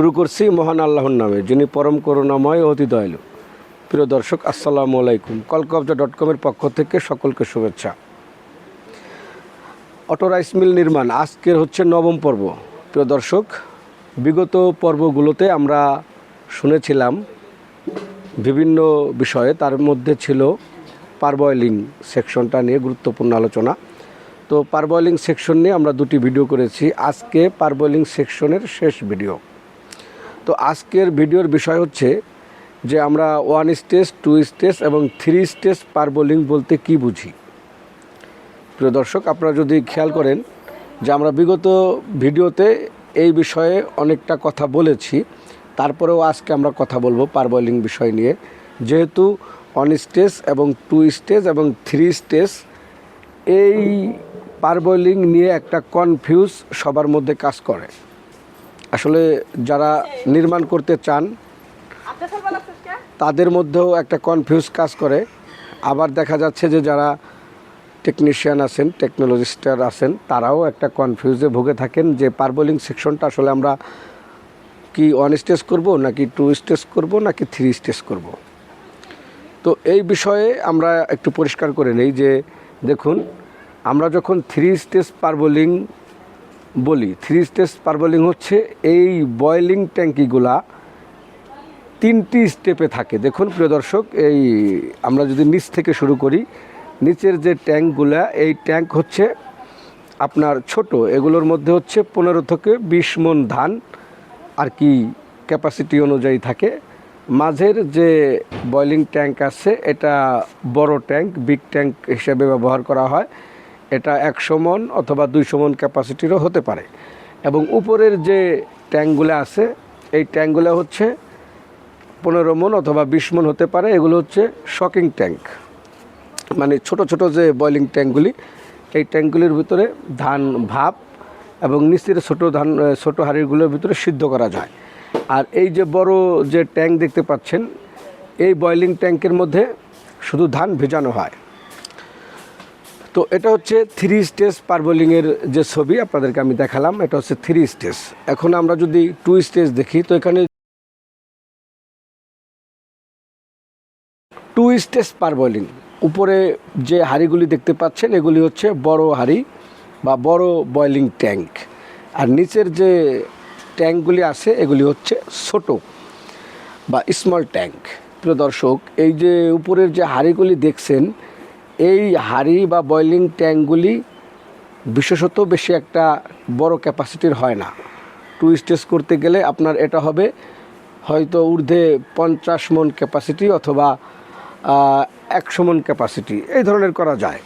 শুরু করছি মহান আল্লাহর নামে, যিনি পরম করুণাময় অতি দয়ালু। প্রিয় দর্শক, আসসালামু আলাইকুম। কলকবজা ডট কমের পক্ষ থেকে সকলকে শুভেচ্ছা। অটো রাইস মিল নির্মাণ, আজকের হচ্ছে নবম পর্ব। প্রিয় দর্শক, বিগত পর্বগুলোতে আমরা শুনেছিলাম বিভিন্ন বিষয়ে, তার মধ্যে ছিল পারবয়লিং সেকশনটা নিয়ে গুরুত্বপূর্ণ আলোচনা। তো পারবয়লিং সেকশন নিয়ে আমরা দুটি ভিডিও করেছি। আজকে পারবয়লিং সেকশনের শেষ ভিডিও তো আজকের ভিডিওর বিষয় হচ্ছে যে আমরা ওয়ান স্টেজ টু স্টেজ এবং থ্রি স্টেজ পারবলিং বলতে কি বুঝি? প্রিয় দর্শক, আপনারা যদি খেয়াল করেন যে আমরা বিগত ভিডিওতে এই বিষয়ে অনেকটা কথা বলেছি, তারপরেও আজকে আমরা কথা বলব পারবলিং বিষয় নিয়ে। যেহেতু ওয়ান স্টেজ এবং টু স্টেজ এবং থ্রি স্টেজ, এই পারবলিং নিয়ে একটা কনফিউজ সবার মধ্যে কাজ করে। আসলে যারা নির্মাণ করতে চান, তাদের মধ্যেও একটা কনফিউজ কাজ করে। আবার দেখা যাচ্ছে যে যারা টেকনিশিয়ান আছেন টেকনোলজিস্টার আছেন, তারাও একটা কনফিউজে ভুগে থাকেন যে পার্বলিং সেকশনটা আসলে আমরা কি ওয়ান স্টেজ করব, নাকি টু স্টেজ করব, নাকি থ্রি স্টেজ করব। তো এই বিষয়ে আমরা একটু পরিষ্কার করে নেই যে, দেখুন, আমরা যখন থ্রি স্টেজ পারবলিং বলি থ্রি স্টেজ পারবলিং হচ্ছে। এই বয়লিং ট্যাঙ্কিগুলা তিনটি স্টেপে থাকে। দেখুন, প্রিয় দর্শক, এই আমরা যদি নিচ থেকে শুরু করি, নিচের যে ট্যাঙ্কগুলা, এই ট্যাঙ্ক হচ্ছে আপনার ছোট। এগুলোর মধ্যে হচ্ছে পনেরো থেকে বিশ মন ধান আর কি ক্যাপাসিটি অনুযায়ী থাকে। মাঝের যে বয়লিং ট্যাঙ্ক আছে, এটা বড় ট্যাঙ্ক বিগ ট্যাঙ্ক হিসেবে ব্যবহার করা হয়। এটা একশো মন অথবা দুইশো মন ক্যাপাসিটিরও হতে পারে। এবং উপরের যে ট্যাঙ্কগুলো আছে, এই ট্যাঙ্কগুলো হচ্ছে পনেরো মন অথবা বিশ মন হতে পারে। এগুলো হচ্ছে শকিং ট্যাঙ্ক। মানে ছোট ছোট যে বয়লিং ট্যাঙ্কগুলি, এই ট্যাঙ্কগুলির ভিতরে ধান ভাপ এবং নিচের ছোট ধান, ছোট হাঁড়িগুলোর ভিতরে সিদ্ধ করা যায়। আর এই যে বড় যে ট্যাঙ্ক দেখতে পাচ্ছেন, এই বয়লিং ট্যাঙ্কের মধ্যে শুধু ধান ভেজানো হয়। তো এটা হচ্ছে থ্রি স্টেজ পারবলিংয়ের যে ছবি আপনাদেরকে আমি দেখালাম, এটা হচ্ছে থ্রি স্টেজ এখন আমরা যদি টু স্টেজ দেখি, তো এখানে টু স্টেজ পারবলিং উপরে যে হাঁড়িগুলি দেখতে পাচ্ছেন, এগুলি হচ্ছে বড় হাঁড়ি বা বড় বয়লিং ট্যাঙ্ক আর নিচের যে ট্যাঙ্কগুলি আছে, এগুলি হচ্ছে ছোট বা স্মল ট্যাঙ্ক প্রিয় দর্শক, এই যে উপরের যে হাঁড়িগুলি দেখছেন এই হাঁড়ি বা বয়লিং ট্যাঙ্কগুলি বিশেষত বেশি একটা বড় ক্যাপাসিটির হয় না। টু স্টেজ করতে গেলে আপনার এটা হবে হয়তো ঊর্ধ্বে পঞ্চাশ মন ক্যাপাসিটি অথবা একশো মন ক্যাপাসিটি এই ধরনের করা যায়।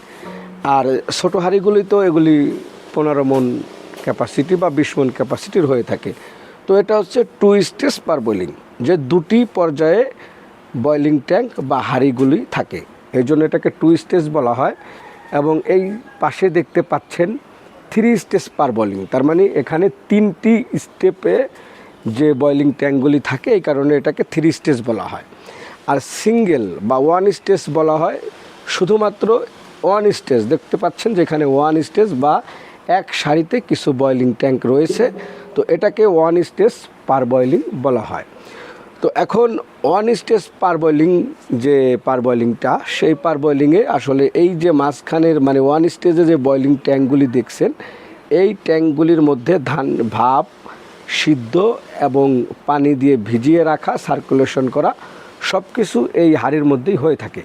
আর ছোটো হাঁড়িগুলি তো এগুলি পনেরো মন ক্যাপাসিটি বা বিশ মন ক্যাপাসিটির হয়ে থাকে। তো এটা হচ্ছে টু স্টেজ পার বয়লিং যে দুটি পর্যায়ে বয়লিং ট্যাঙ্ক বা হাঁড়িগুলি থাকে। এই জন্য এটাকে টু স্টেজ বলা হয় এবং এই পাশে দেখতে পাচ্ছেন থ্রি স্টেজ পার বয়লিং তার মানে এখানে তিনটি স্টেপে যে বয়লিং ট্যাঙ্কগুলি থাকে, এই কারণে এটাকে থ্রি স্টেজ বলা হয়। আর সিঙ্গেল বা ওয়ান স্টেজ বলা হয় শুধুমাত্র ওয়ান স্টেজ দেখতে পাচ্ছেন যেখানে ওয়ান স্টেজ বা এক সারিতে কিছু বয়লিং ট্যাঙ্ক রয়েছে, তো এটাকে ওয়ান স্টেজ পার বয়লিং বলা হয়। তো এখন ওয়ান স্টেজ পার বয়লিং যে পার বয়লিংটা সেই পার বয়লিংয়ে আসলে এই যে মাঝখানের মানে ওয়ান স্টেজে যে বয়লিং ট্যাঙ্কগুলি দেখছেন, এই ট্যাঙ্কগুলির মধ্যে ধান, ভাপ, সিদ্ধ এবং পানি দিয়ে ভিজিয়ে রাখা সার্কুলেশন করা সব কিছু এই হাড়ির মধ্যেই হয়ে থাকে।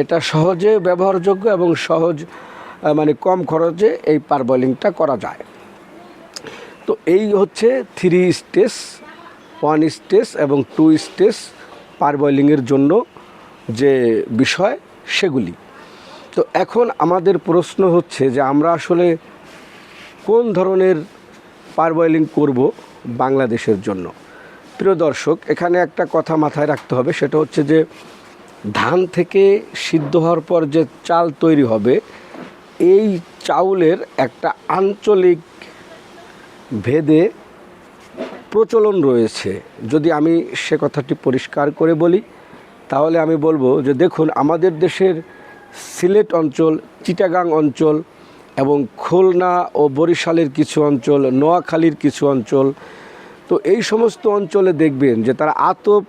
এটা সহজে ব্যবহারযোগ্য এবং সহজ মানে কম খরচে এই পারবলিংটা করা যায়। তো এই হচ্ছে থ্রি স্টেজ ওয়ান স্টেজ এবং টু স্টেজ পারবয়লিংয়ের জন্য যে বিষয় সেগুলি। তো এখন আমাদের প্রশ্ন হচ্ছে যে আমরা আসলে কোন ধরনের পারবয়লিং করব বাংলাদেশের জন্য? প্রিয় দর্শক, এখানে একটা কথা মাথায় রাখতে হবে, সেটা হচ্ছে যে ধান থেকে সিদ্ধ হওয়ার পর যে চাল তৈরি হবে, এই চাউলের একটা আঞ্চলিক ভেদে প্রচলন রয়েছে। যদি আমি সে কথাটি পরিষ্কার করে বলি, তাহলে আমি বলব যে দেখুন, আমাদের দেশের সিলেট অঞ্চল, চিটাগাং অঞ্চল এবং খুলনা ও বরিশালের কিছু অঞ্চল, নোয়াখালীর কিছু অঞ্চল, তো এই সমস্ত অঞ্চলে দেখবেন যে তারা আতপ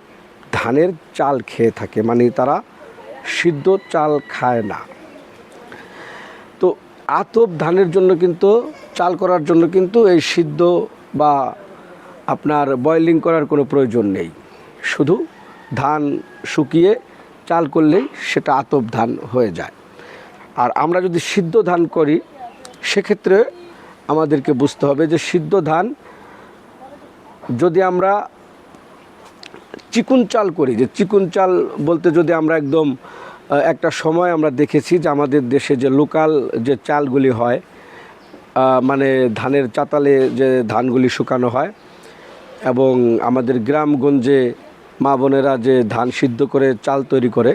ধানের চাল খেয়ে থাকে মানে তারা সিদ্ধ চাল খায় না। তো আতপ ধানের জন্য কিন্তু, চাল করার জন্য কিন্তু এই সিদ্ধ বা আপনার বয়েলিং করার কোনো প্রয়োজন নেই। শুধু ধান শুকিয়ে চাল করলেই সেটা আতপ ধান হয়ে যায়। আর আমরা যদি সিদ্ধ ধান করি, সেক্ষেত্রে আমাদেরকে বুঝতে হবে যে সিদ্ধ ধান যদি আমরা চিকুন চাল করি, যে চিকুন চাল বলতে যদি আমরা একদম একটা সময় আমরা দেখেছি যে আমাদের দেশে যে লোকাল যে চালগুলি হয় মানে ধানের চাতালে যে ধানগুলি শুকানো হয় এবং আমাদের গ্রামগঞ্জে মা বোনেরা যে ধান সিদ্ধ করে চাল তৈরি করে,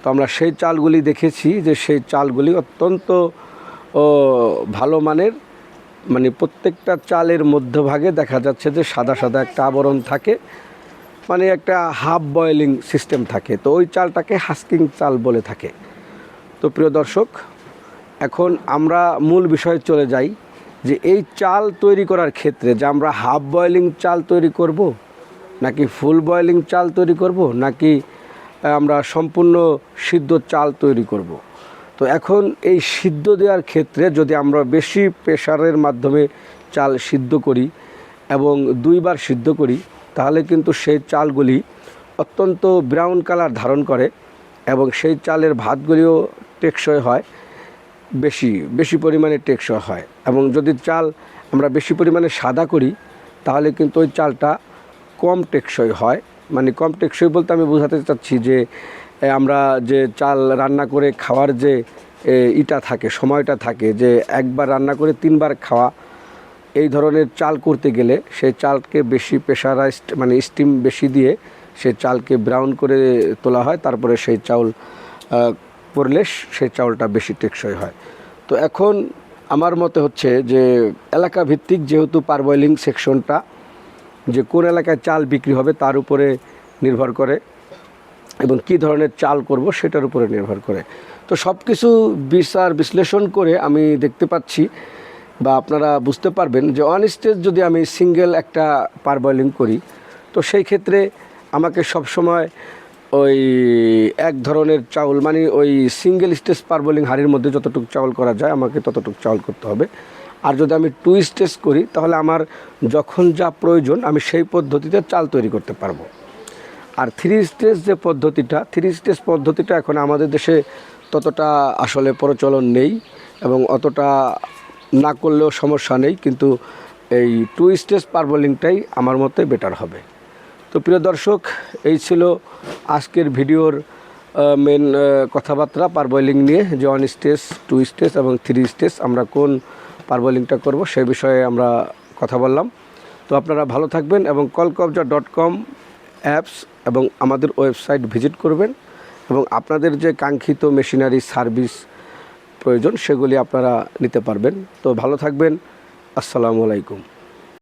তো আমরা সেই চালগুলি দেখেছি যে সেই চালগুলি অত্যন্ত ভালো মানের। মানে প্রত্যেকটা চালের মধ্যভাগে দেখা যাচ্ছে যে সাদা সাদা একটা আবরণ থাকে মানে একটা হাফ বয়েলিং সিস্টেম থাকে। তো ওই চালটাকে হাস্কিং চাল বলে থাকে। তো প্রিয় দর্শক, এখন আমরা মূল বিষয়ে চলে যাই। যে এই চাল তৈরি করার ক্ষেত্রে যে আমরা হাফ বয়েলিং চাল তৈরি করব, নাকি ফুল বয়েলিং চাল তৈরি করব, নাকি আমরা সম্পূর্ণ সিদ্ধ চাল তৈরি করব। তো এখন এই সিদ্ধ দেওয়ার ক্ষেত্রে যদি আমরা বেশি প্রেশারের মাধ্যমে চাল সিদ্ধ করি এবং দুইবার সিদ্ধ করি, তাহলে কিন্তু সেই চালগুলি অত্যন্ত ব্রাউন কালার ধারণ করে এবং সেই চালের ভাতগুলিও টেকসই হয়। বেশি বেশি পরিমাণে টেকসই হয়। এবং যদি চাল আমরা বেশি পরিমাণে সাদা করি, তাহলে কিন্তু ওই চালটা কম টেকসই হয়। মানে কম টেকসই বলতে আমি বোঝাতে চাচ্ছি যে আমরা যে চাল রান্না করে খাওয়ার যে ইটা থাকে, সময়টা থাকে, যে একবার রান্না করে তিনবার খাওয়া, এই ধরনের চাল করতে গেলে সেই চালকে বেশি প্রেশারাইজড মানে স্টিম বেশি দিয়ে সে চালকে ব্রাউন করে তোলা হয়, তারপরে সেই চাউল করলে সেই চাউলটা বেশি টেকসই হয়। তো এখন আমার মতে হচ্ছে যে এলাকা ভিত্তিক যেহেতু পারবয়েলিং সেকশনটা, যে কোন এলাকায় চাল বিক্রি হবে তার উপরে নির্ভর করে এবং কী ধরনের চাল করব সেটার উপরে নির্ভর করে। তো সব কিছু বিচার বিশ্লেষণ করে আমি দেখতে পাচ্ছি বা আপনারা বুঝতে পারবেন যে অন স্টেজ যদি আমি সিঙ্গেল একটা পার বয়েলিং করি, তো সেই ক্ষেত্রে আমাকে সবসময় ওই এক ধরনের চাউল মানে ওই সিঙ্গেল স্টেজ পার বয়েলিং হাড়ির মধ্যে যতটুকু চাউল করা যায়, আমাকে ততটুকু চাউল করতে হবে। আর যদি আমি টু স্টেজ করি, তাহলে আমার যখন যা প্রয়োজন, আমি সেই পদ্ধতিতে চাল তৈরি করতে পারব। আর থ্রি স্টেজ যে পদ্ধতিটা থ্রি স্টেজ পদ্ধতিটা এখন আমাদের দেশে ততটা আসলে প্রচলন নেই এবং অতটা না করলেও সমস্যা নেই, কিন্তু এই টু স্টেজ পারবোলিংটাই আমার মতে বেটার হবে। তো প্রিয় দর্শক, এই ছিল আজকের ভিডিওর মেন কথাবার্তা পারবয়েলিং নিয়ে ওয়ান স্টেজ টু স্টেজ এবং থ্রি স্টেজ আমরা কোন পারবয়েলিংটা করব সে বিষয়ে আমরা কথা বললাম। তো আপনারা ভালো থাকবেন এবং কলকবজা ডট কম অ্যাপস এবং আমাদের ওয়েবসাইট ভিজিট করবেন এবং আপনাদের যে কাঙ্ক্ষিত মেশিনারি সার্ভিস প্রয়োজন সেগুলি আপনারা নিতে পারবেন। তো ভালো থাকবেন। আসসালামু আলাইকুম।